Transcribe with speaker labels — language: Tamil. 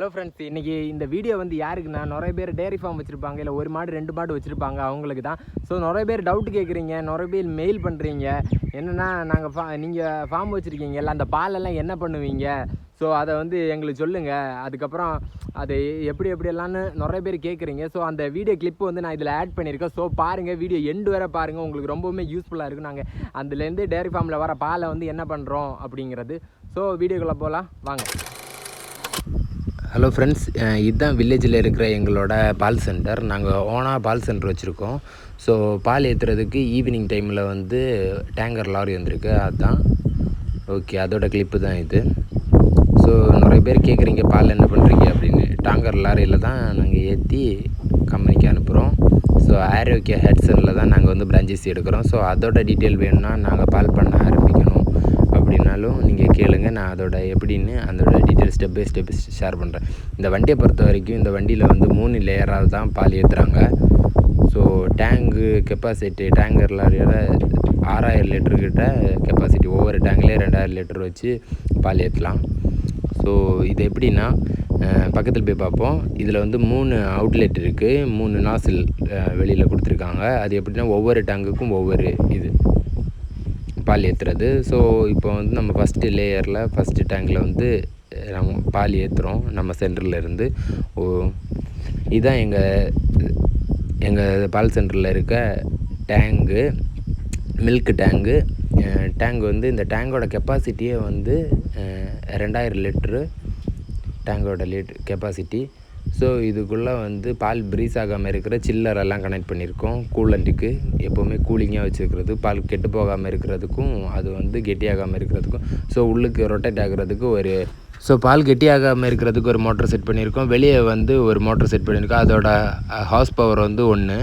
Speaker 1: ஹலோ ஃப்ரெண்ட்ஸ் இன்றைக்கி இந்த வீடியோ வந்து யாருக்குன்னா நிறைய பேர் டேரி ஃபார்ம் வச்சுருப்பாங்க இல்லை ஒரு மாடு ரெண்டு மாடு வச்சுருப்பாங்க அவங்களுக்கு தான். ஸோ நிறைய பேர் டவுட் கேட்குறீங்க நிறைய பேர் மெயில் பண்ணுறீங்க என்னென்னா நாங்கள் ஃபா நீங்கள் ஃபார்ம் வச்சுருக்கீங்கல்ல அந்த பாலெல்லாம் என்ன பண்ணுவீங்க? ஸோ அதை வந்து எங்களுக்கு சொல்லுங்கள் அதுக்கப்புறம் அது எப்படி எப்படியெல்லாம்னு நிறைய பேர் கேட்குறீங்க ஸோ அந்த வீடியோ கிளிப்பு வந்து நான் இதில் ஆட் பண்ணியிருக்கேன். ஸோ பாருங்கள் வீடியோ எண்டு வரை பாருங்கள் உங்களுக்கு ரொம்பவுமே யூஸ்ஃபுல்லாக இருக்கும். நாங்கள் அதுலேருந்து டேரி ஃபார்மில் வர பாலை வந்து என்ன பண்ணுறோம் அப்படிங்கிறது. ஸோ வீடியோக்குள்ளே போகலாம் வாங்க. ஹலோ ஃப்ரெண்ட்ஸ் இதுதான் வில்லேஜில் இருக்கிற எங்களோட பால் சென்டர் நாங்கள் ஓனாக பால் சென்டர் வச்சுருக்கோம். ஸோ பால் ஏற்றுறதுக்கு ஈவினிங் டைமில் வந்து டேங்கர் லாரி வந்திருக்கு. அதுதான் ஓகே அதோட கிளிப்பு தான் இது. ஸோ நிறைய பேர் கேட்குறீங்க பால் என்ன பண்ணுறீங்க அப்படின்னு. டேங்கர் லாரியில் தான் நாங்கள் ஏற்றி கம்பெனிக்கு அனுப்புகிறோம் ஸோ ஆரோக்கிய ஹெட்சனில் தான் நாங்கள் வந்து பிரான்ச்சஸ் எடுக்கிறோம். ஸோ அதோட டீட்டெயில் வேணும்னா நாங்கள் பால் பண்ண ஆரம்பிக்கணும். நான் அதோட எப்படின்னு அதோட detail step by step share பண்ணுறேன் இந்த வண்டியை பொறுத்த வரைக்கும் இந்த வண்டியில் வந்து மூணு லேயராக தான் பால் ஏற்றுறாங்க ஸோ டேங்கு கெப்பாசிட்டி டேங்கரில் ஆறாயிரம் லிட்டர்கிட்ட கெப்பாசிட்டி ஒவ்வொரு டேங்க்லேயே ரெண்டாயிரம் லிட்டர் வச்சு பால் ஏற்றலாம் ஸோ இது எப்படின்னா பக்கத்தில் போய் பார்ப்போம். இதில் வந்து மூணு அவுட்லெட் இருக்குது மூணு நாசில் வெளியில் கொடுத்துருக்காங்க. அது எப்படின்னா ஒவ்வொரு டேங்குக்கும் ஒவ்வொரு இது. பால் ஏற்றுறது ஸோ இப்போ வந்து நம்ம ஃபஸ்ட்டு லேயரில் ஃபஸ்ட்டு டேங்கில் வந்து நம்ம பால் ஏற்றுறோம் நம்ம சென்டர்லேருந்து ஓ இதுதான் எங்கள் எங்கள் பால் சென்டரில் இருக்க டேங்கு மில்க் டேங்கு டேங்க் வந்து இந்த டேங்கோட கெப்பாசிட்டியே வந்து ரெண்டாயிரம் லிட்ரு டேங்கோட லிட் கெப்பாசிட்டி ஸோ இதுக்குள்ளே வந்து பால் ப்ரீஸ் ஆகாமல் இருக்கிற சில்லரெல்லாம் கனெக்ட் பண்ணியிருக்கோம். கூலண்ட்டுக்கு எப்போவுமே கூலிங்காக வச்சுருக்கிறது. பால் கெட்டு போகாமல் இருக்கிறதுக்கும் அது வந்து கெட்டியாகாமல் இருக்கிறதுக்கும். ஸோ உள்ளுக்கு ரொட்டேட் ஆகிறதுக்கு ஒரு ஸோ பால் கெட்டியாகாமல் இருக்கிறதுக்கு ஒரு மோட்டர் செட் பண்ணியிருக்கோம். வெளியே வந்து ஒரு மோட்டர் செட் பண்ணியிருக்கோம். அதோட ஹார்ஸ் பவர் வந்து ஒன்று